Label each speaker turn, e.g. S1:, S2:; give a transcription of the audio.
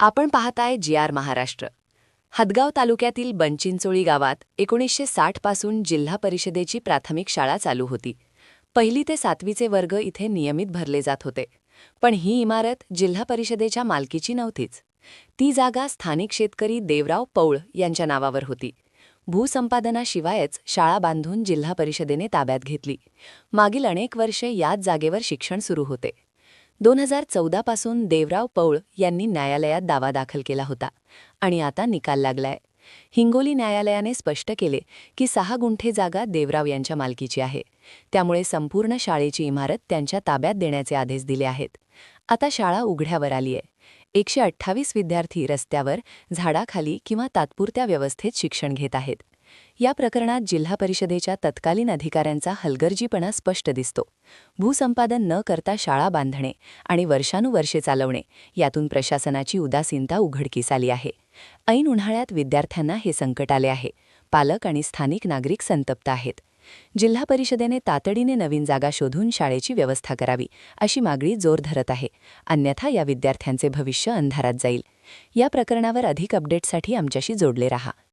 S1: आपण पाहताय जी आर महाराष्ट्र. हदगाव तालुक्यातील बनचिंचोळी गावात एकोणीसशे साठपासून जिल्हा परिषदेची प्राथमिक शाळा चालू होती. पहिली ते सातवीचे वर्ग इथे नियमित भरले जात होते. पण ही इमारत जिल्हा परिषदेच्या मालकीची नव्हतीच. ती जागा स्थानिक शेतकरी देवराव पौळ यांच्या नावावर होती. भूसंपादनाशिवायच शाळा बांधून जिल्हा परिषदेने ताब्यात घेतली. मागील अनेक वर्षे याच जागेवर शिक्षण सुरू होते. दोन हजार चौदापासून देवराव पौळ यांनी न्यायालयात दावा दाखल केला होता आणि आता निकाल लागलाय. हिंगोली न्यायालयाने स्पष्ट केले की सहा गुंठे जागा देवराव यांच्या मालकीची आहे. त्यामुळे संपूर्ण शाळेची इमारत त्यांच्या ताब्यात देण्याचे आदेश दिले आहेत. आता शाळा उघड्यावर आली आहे एकशे अठ्ठावीस विद्यार्थी रस्त्यावर झाडाखाली किंवा तात्पुरत्या व्यवस्थेत शिक्षण घेत आहेत. या प्रकरणात जिल्हा परिषदेच्या तत्कालीन अधिकाऱ्यांचा हलगर्जीपणा स्पष्ट दिसतो. भूसंपादन न करता शाळा बांधणे आणि वर्षानुवर्षे चालवणे यातून प्रशासनाची उदासीनता उघडकीस आली आहे. ऐन उन्हाळ्यात विद्यार्थ्यांना हे संकट आले आहे. पालक आणि स्थानिक नागरिक संतप्त आहेत. जिल्हा परिषदेने तातडीने नवीन जागा शोधून शाळेची व्यवस्था करावी अशी मागणी जोर धरत आहे. अन्यथा या विद्यार्थ्यांचे भविष्य अंधारात जाईल. या प्रकरणावर अधिक अपडेटसाठी आमच्याशी जोडले रहा.